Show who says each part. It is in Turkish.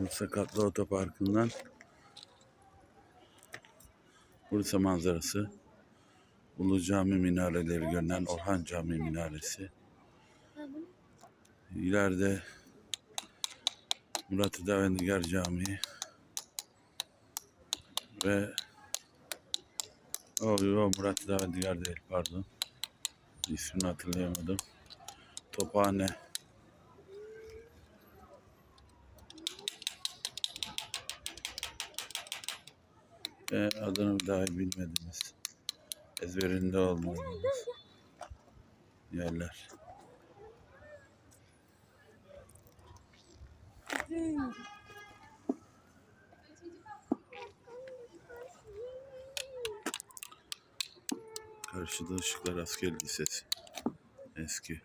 Speaker 1: Bursa Katlı Otoparkı'ndan Bursa manzarası. Ulu Cami minareleri görünen Orhan Cami minaresi. İleride Murat Hüdavendigar Camii ve o, o Murat Hüdavendigar değil pardon. İsmini hatırlayamadım. Tophane. Ve adını dahi bilmediniz. Ezberinde olmadığınız yerler. Karşıda Işıklar Asker Lisesi. Eski.